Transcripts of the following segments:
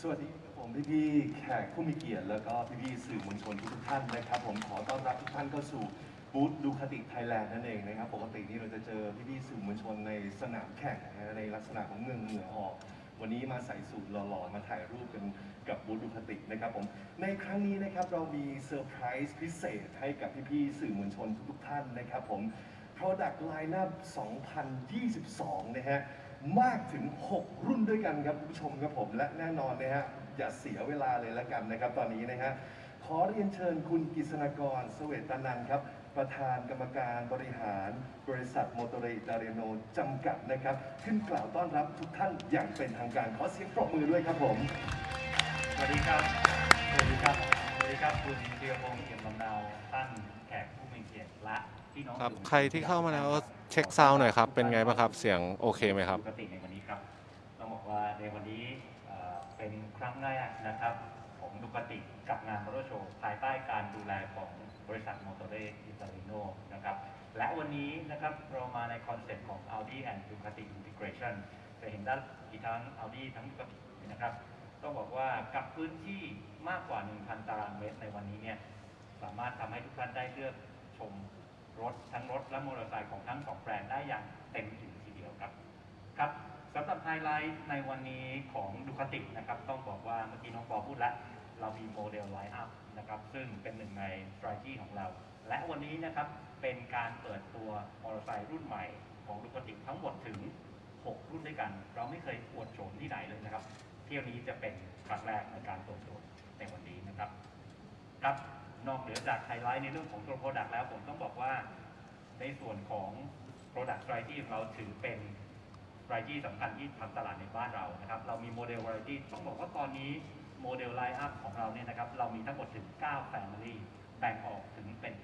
สวัสดีครับผมพี่ๆแขกผู้มีเกียรติแล้วก็พี่ๆสื่อมวลชนทุกท่านนะครับ ผมขอต้อนรับทุกท่านเข้าสู่บูธดูคติไทยแลนด์นั่นเองนะครับปกตินี่เราจะเจอพี่ๆสื่อมวลชนในสนามแข่งนะฮะในลักษณะของเมืองเหนือออก วันนี้มาใส่สูตรหล่อๆ มาถ่ายรูปกันกับบูธดูคตินะครับผมในครั้งนี้นะครับเรามีเซอร์ไพรส์พิเศษให้กับพี่ๆสื่อมวลชนทุกๆท่านนะครับผม Product Lineup 2022 นะฮะ มากถึง 6 รุ่นด้วยกันครับคุณผู้ชมครับผมและแน่นอนนะฮะ อย่าเสียเวลาเลยละกันนะครับตอนนี้นะฮะ ขอเรียนเชิญคุณกฤษณกรเสเวตนันท์ครับ ประธานกรรมการบริหารบริษัทโมโตเรอิตาเรโนจำกัดนะครับ ขึ้นกล่าวต้อนรับทุกท่านอย่างเป็นทางการขอเสียงปรบมือด้วยครับผม สวัสดีครับ สวัสดีครับ สวัสดีครับ คุณเดียพงษ์เขียมลำนาวท่านแขกผู้มีเกียรติและ ครับสื่อมวลชนใครที่เข้ามาแล้วเช็คซาวด์หน่อยครับ เป็นไงบ้างครับ เสียงโอเคไหมครับปกติในวันนี้ครับต้องบอกว่าในวันนี้เอ่อเป็นครั้งแรกนะครับของดูกติกับงานมอเตอร์โชว์ภายใต้การดูแลของบริษัทมอเตอร์เรอิตาลิโนนะครับและวันนี้นะครับเรามาในคอนเซ็ปต์ของ Audi and Ducati Integration จะเห็นด้านอีกทั้ง Audi ทั้ง Ducati นะครับต้องบอกว่ากับพื้นที่มากกว่า 1,000 ตารางเมตรในวันนี้เนี่ยสามารถทำให้ทุกท่านได้เลือกชม รถทั้งรถและมอเตอร์ไซค์ของทั้งสองแบรนด์ได้อย่างเต็มอิ่มทีเดียวครับครับสำหรับไฮไลท์ในวันนี้ของดูคาตินะครับต้องบอกว่าเมื่อกี้น้องปอพูดแล้วเรามีโมเดลไลน์อัพนะครับซึ่งเป็นหนึ่งใน s t r a t e g ของเรา และวันนี้นะครับเป็นการเปิดตัวมอเตอร์ไซค์รุ่นใหม่ของดูคาติทั้งหมดถึง 6 รุ่นด้วยกัน เราไม่เคยอวดโฉมที่ไหนเลยนะครับ เที่ยวนี้จะเป็นครั้งแรกในการเปิดตัวในวันนี้นะครับครับ นอกเหนือจากไฮไลท์ในเรื่องของตัว Product แล้วผมต้องบอกว่าในส่วนของ Product Strategy ของเราถือเป็น Strategy สำคัญที่ทำตลาดในบ้านเรานะครับ เรามีโมเดล Variety ต้องบอกว่าตอนนี้โมเดล Line Up ของเราเนี่ยนะครับ เรามีทั้งหมดถึง 9 Family แบ่งออกถึงเป็น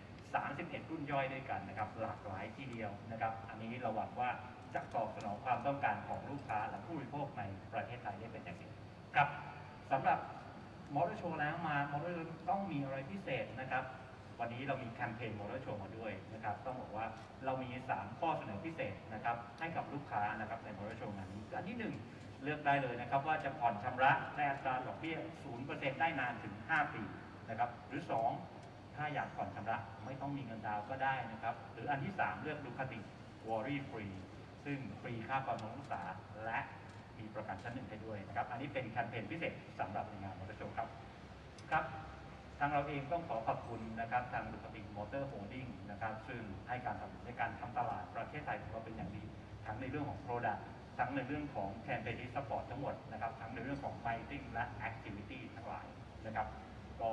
31 รุ่นย่อยด้วยกันนะครับ หลากหลายทีเดียวนะครับ อันนี้เราหวังว่าจะตอบสนองความต้องการของลูกค้าและผู้บริโภคในประเทศไทยได้เป็นอย่างดีครับสำหรับ มอเตอร์โชว์แล้วมามอเตอร์ต้องมีอะไรพิเศษนะครับ วันนี้เรามีแคมเปญมอเตอร์โชว์มาด้วยนะครับ ต้องบอกว่าเรามี 3 ข้อเสนอพิเศษนะครับให้กับลูกค้านะครับในมอเตอร์โชว์งานนี้อันที่ 1 เลือกได้เลยนะครับ ว่าจะผ่อนชำระในอัตราดอกเบี้ย 0%ได้นานถึง 5 ปีนะครับ หรือ 2 ถ้าอยากผ่อนชำระไม่ต้องมีเงินดาวน์ก็ได้นะครับ หรืออันที่ 3 เลือกดูคติวอรี่ฟรีซึ่งฟรีค่าความรักษาและ มีประกันชั้นหนึ่งให้ด้วยนะครับ อันนี้เป็นแคมเปญพิเศษสำหรับในงานมอเตอร์โชว์ครับครับทางเราเองต้องขอขอบคุณนะครับทางดุคติมอเตอร์โฮลดิ้งนะครับซึ่งให้การสนับสนุนในการทำตลาดประเทศไทยของเราเป็นอย่างดี ทั้งในเรื่องของ Product ทั้งในเรื่องของแคมเปญที่สปอร์ตทั้งหมดนะครับทั้งในเรื่องของ Marketing และ Activity ทั้งหลายนะครับ ก็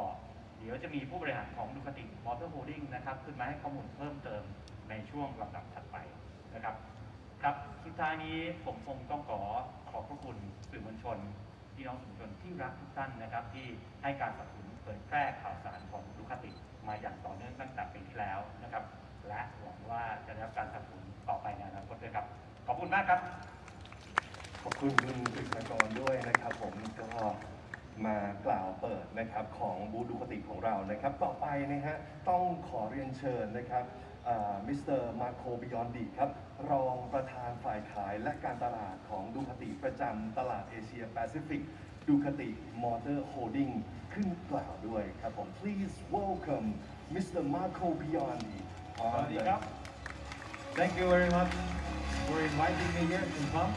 เดี๋ยวจะมีผู้บริหารของดุคติมอเตอร์โฮลดิ้งนะครับขึ้นมาให้ข้อมูลเพิ่มเติมในช่วงลำดับถัดไปนะครับครับสุดท้ายนี้ผมคงต้องขอ ขอบพระคุณสื่อมวลชนพี่น้องสื่อมวลชนที่รักทุกท่านนะครับ ที่ให้การสนับสนุนเผยแพร่ข่าวสารของดูคติมาอย่างต่อเนื่องตั้งแต่ปีที่แล้วนะครับ และหวังว่าจะได้รับการสนับสนุนต่อไปในอนาคตด้วยครับ ขอบคุณมากครับ ขอบคุณคุณกฤษณากรด้วยนะครับผมก็มากล่าวเปิดนะครับของบูธดูคติของเรานะครับ ต่อไปนะฮะต้องขอเรียนเชิญนะครับ มิสเตอร์มาโคบิยอนดีครับ รองประธานฝ่ายขายและการตลาดของดูคติประจำตลาดเอเชียแปซิฟิกดูคติมอเตอร์โฮดิ้งขึ้นกล่าวด้วยครับผม please welcome Mr. Marco Biondi สวัสดีครับ Thank you very much for inviting me here to come.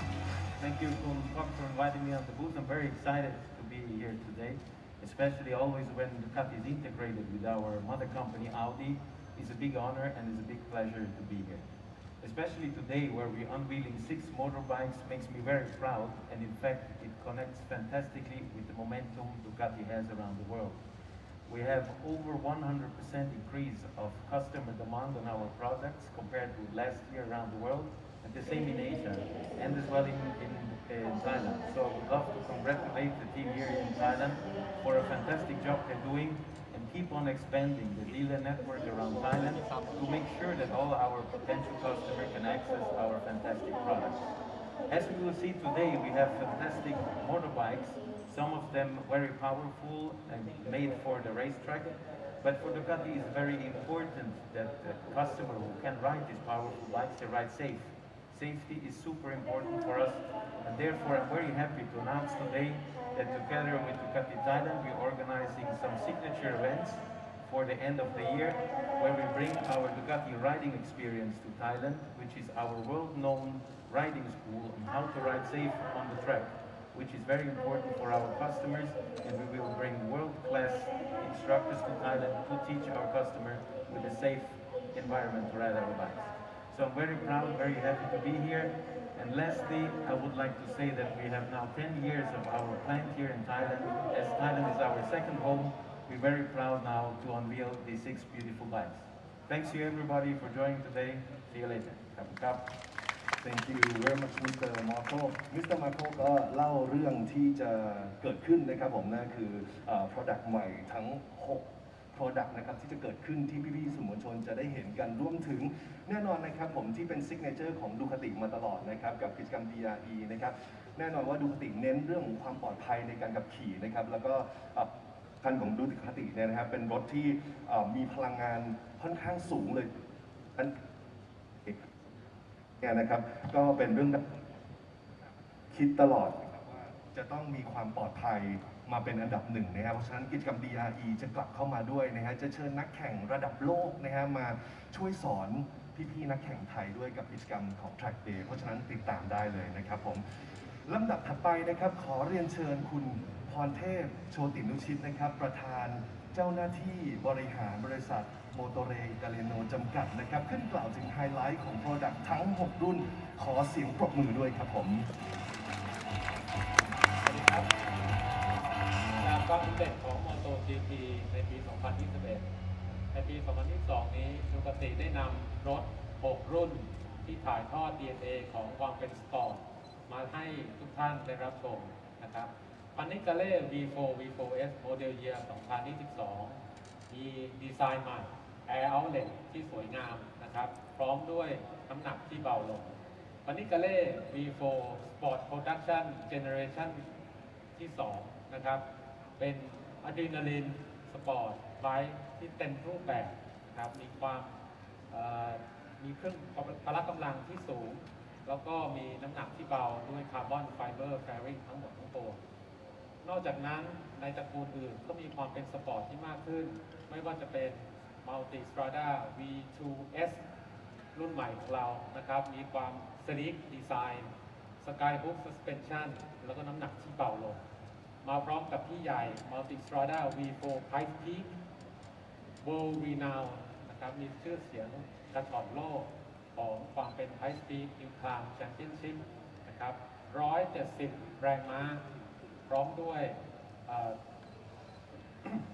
Thank you Kun Pop for inviting me on the booth. I'm very excited to be here today, especially always when Ducati is integrated with our mother company Audi. It's a big honor and it's a big pleasure to be here. Especially today where we're unveiling six motorbikes makes me very proud and in fact it connects fantastically with the momentum Ducati has around the world. We have over 100% increase of customer demand on our products compared to last year around the world, and the same in Asia, and as well in, in, in Thailand. So I would love to congratulate the team here in Thailand for a fantastic job they're doing and keep on expanding the dealer network around Thailand to make sure that all our potential customers can access our fantastic products. As we will see today, we have fantastic motorbikes, some of them very powerful and made for the racetrack. But for Ducati, it's very important that the customer who can ride these powerful bikes, they ride safe. Safety is super important for us, and therefore I'm very happy to announce today that together with Ducati Thailand, we're organizing some signature events for the end of the year, where we bring our Ducati riding experience to Thailand, which is our world-known riding school on how to ride safe on the track, which is very important for our customers, and we will bring world-class instructors to Thailand to teach our customers with a safe environment to ride our bikes. So I'm very proud, very happy to be here. And lastly, I would like to say that we have now 10 years of our plant here in Thailand. As Thailand is our second home, we're very proud now to unveil these six beautiful bikes. Thanks to everybody for joining today. See you later. Have a cup. Thank you very much Mr. Marco Mr. Marco ก็เล่าเรื่องที่จะเกิดขึ้นนะครับผมนั่นคือเอ่อ product ใหม่ทั้ง 6 product นะครับที่จะเกิดขึ้นที่พี่ๆสื่อมวลชนจะได้เห็นกันรวมถึงแน่นอนนะครับผมที่เป็น signature ของดูคติมาตลอดนะครับกับกิจกรรม DRE นะครับแน่นอนว่าดูคติเน้นเรื่องของความปลอดภัยในการขับขี่นะครับแล้วก็คันของดูคติเนี่ยนะครับเป็นรถที่มีพลังงานค่อนข้างสูงเลยอันเนี่ยนะครับก็เป็นเรื่องคิดตลอด จะต้องมีความปลอดภัยมาเป็นอันดับหนึ่งนะครับเพราะฉะนั้นกิจกรรม DRE จะกลับเข้ามาด้วยนะฮะจะเชิญนักแข่งระดับโลกนะฮะมาช่วยสอนพี่ๆนักแข่งไทยด้วยกับกิจกรรมของ Track Day เพราะฉะนั้นติดตามได้เลยนะครับผมลำดับถัดไปนะครับ ขอเรียนเชิญคุณพรเทพโชตินุชิตนะครับ ประธานเจ้าหน้าที่บริหารบริษัทโมโตเรกาเลโนจำกัดนะครับ ขึ้นกล่าวถึงไฮไลท์ของ Product ทั้ง 6 รุ่นขอเสียงปรบมือด้วยครับผม ความสำเร็จของ MotoGP ในปี 2021 ในปี 2022 นี้ดูกติได้นำรถ 6 รุ่นที่ถ่ายทอด DNA ของความเป็นสปอร์ตมาให้ทุกท่านได้รับชมนะครับพันนิกาเล่ V4 V4S โมเดลเยียร์ 2022 มีดีไซน์ใหม่ Air Outlet ที่สวยงามนะครับ พร้อมด้วยน้ำหนักที่เบาลงพันนิกาเล่ V4 Sport Production Generation ที่ 2 นะครับ เป็นอะดรีนาลีนสปอร์ตไบค์ที่เต็มรูปแบบนะครับมีความมีเครื่องพละกำลังที่สูง แล้วก็มีน้ำหนักที่เบาด้วยคาร์บอนไฟเบอร์แฟริงทั้งหมดทั้งตัว นอกจากนั้นในตระกูลอื่นก็มีความเป็นสปอร์ตที่มากขึ้น ไม่ว่าจะเป็น Multi Strada V2S รุ่นใหม่ของเรานะครับ มีความสลิกดีไซน์สกายบุ๊ก suspension แล้วก็น้ำหนักที่เบาลง มาพร้อมกับที่ใหญ่ Multi Strada V4 Price Peak World Renown นะครับมีชื่อเสียงกระถอนโลกของความเป็น Price Peak New Climb Championship นะครับ 170 แรงม้า พร้อมด้วย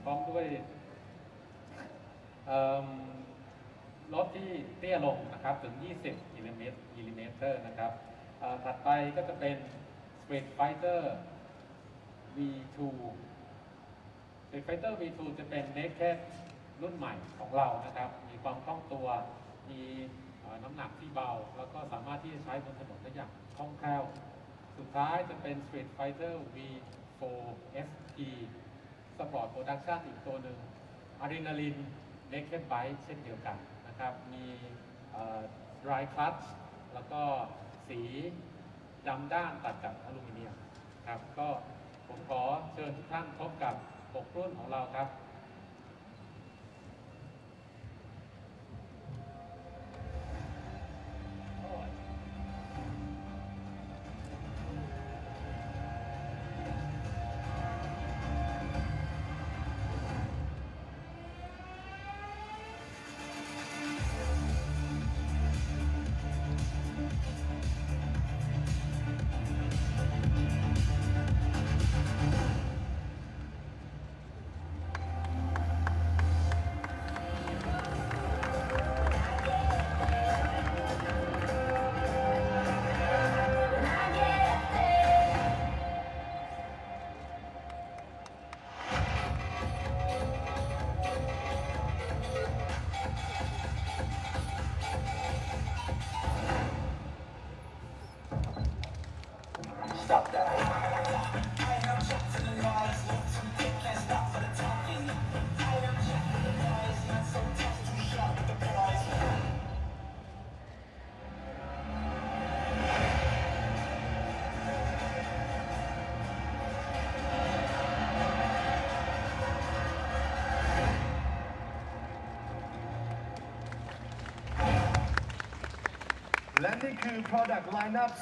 พร้อมด้วยรถที่เตี้ยลงนะครับถึง 20มิลลิเมตรมิลลิเมตรนะครับถัดไปก็จะเป็น Street Fighter V2 Street Fighter V2 จะเป็น Naked รุ่นใหม่ของเรานะครับ มีความคล่องตัว มีน้ำหนักที่เบา แล้วก็สามารถที่จะใช้บนถนนได้อย่างคล่องแคล่ว สุดท้ายจะเป็น Street Fighter V4 ST Sport Production อีกตัวหนึ่ง Adrenaline Naked Bike เช่นเดียวกันนะครับ มี Dry Clutch แล้วก็สีดำด้านตัดกับอลูมิเนียมครับก็ ผมขอเชิญทุกท่านพบกับ6รุ่นของเราครับ นี่คือ Product Lineup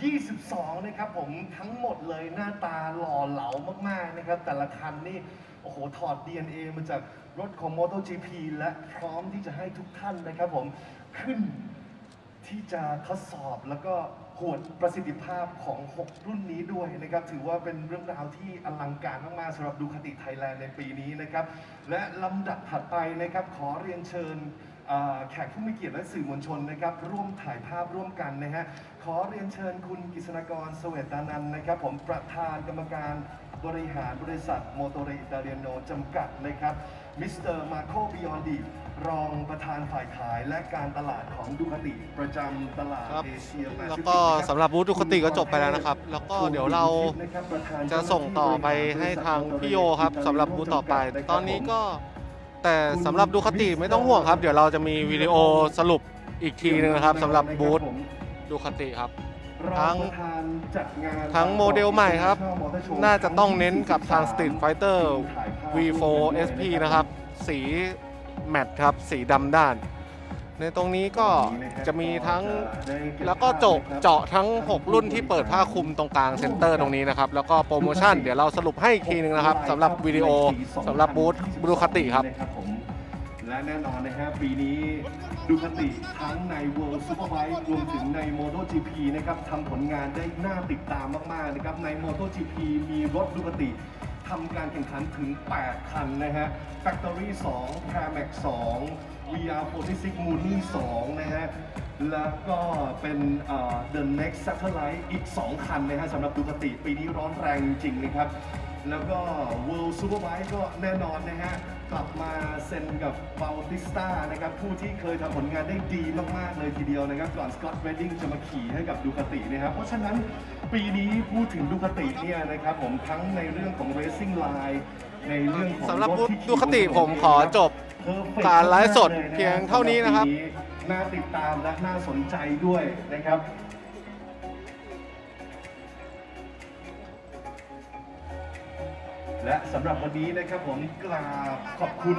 2022 นะครับผมทั้งหมดเลยหน้าตาหล่อเหลามากๆนะครับ แต่ละคันนี่ โอ้โห ถอด DNA มาจากรถของ MotoGP และพร้อมที่จะให้ทุกท่านนะครับผมขึ้นที่จะทดสอบแล้วก็ หดประสิทธิภาพของ 6 รุ่นนี้ด้วยนะครับถือว่าเป็นเรื่องราวที่อลังการมากๆสำหรับดูคติไทยแลนด์ในปีนี้นะครับและลำดับถัดไปนะครับขอเรียนเชิญแขกผู้มีเกียรติและสื่อมวลชนนะครับร่วมถ่ายภาพร่วมกันนะฮะขอเรียนเชิญคุณกฤษณกรเสวตานันนะครับ ผมประธานกรรมการบริหารบริษัทโมโตเรอิตาเลียโนจำกัดนะครับมิสเตอร์มาโคบิออนดี รองประธานฝ่ายขายและการตลาดของดูคติประจำตลาดครับเอเชียแล้วก็สำหรับบูธดูคติก็จบไปแล้วนะครับ แล้วก็เดี๋ยวเราจะส่งต่อไปให้ทางพี่โยครับสำหรับบูธต่อไป ตอนนี้ก็แต่สำหรับดูคติไม่ต้องห่วงครับ เดี๋ยวเราจะมีวิดีโอสรุปอีกทีนึงนะครับสำหรับบูธดูคติครับทั้งทั้งโมเดลใหม่ครับ น่าจะต้องเน้นกับทาง Street Fighter V4 SP นะครับ สี แมตต์ครับสีดำด้าน ในตรงนี้ก็จะมีทั้งแล้วก็จาะเจาะทั้ง 6 รุ่นที่เปิดผ้าคลุมตรงกลางเซ็นเตอร์ตรงนี้นะครับ แล้วก็โปรโมชั่นเดี๋ยวเราสรุปให้อีกทีนึงนะครับสำหรับวิดีโอสำหรับบูธดูคติครับ ผมและแน่นอนนะฮะปีนี้ดูคติทั้งใน World Superbike รวมถึงใน MotoGP นะครับทำผลงานได้น่าติดตามมาก ๆ นะครับ ใน MotoGP มีรถดูคติ ทำการแข่งขันถึง 8 คันนะฮะ Factory 2 p r a m a x 2 VR46 Mooney 2นะฮะ แล้วก็เป็น The Next Satellite อีก 2 คันนะฮะสำหรับดูคติปีนี้ร้อนแรงจริงๆนะครับ แล้วก็ World Superbike ก็แน่นอนนะฮะ กลับมาเซ็นกับเบลติสตานะครับ ผู้ที่เคยทำผลงานได้ดีมาก ๆ เลยทีเดียวนะครับ ก่อนสกอตเวดดิ้งจะมาขี่ให้กับดูคตินะครับ เพราะฉะนั้นปีนี้พูดถึงดูคติเนี่ยนะครับผมทั้งในเรื่องของ Racing Line ในเรื่องของสำหรับถที่ดูคติผมขอจบ Perfect การไลฟ์สดมกๆลนะเพียงเท่านี้นะครับสำหปีน่าติดตามและน่าสนใจด้วยนะครับ และสำหรับวันนี้นะครับผมกราบขอบคุณ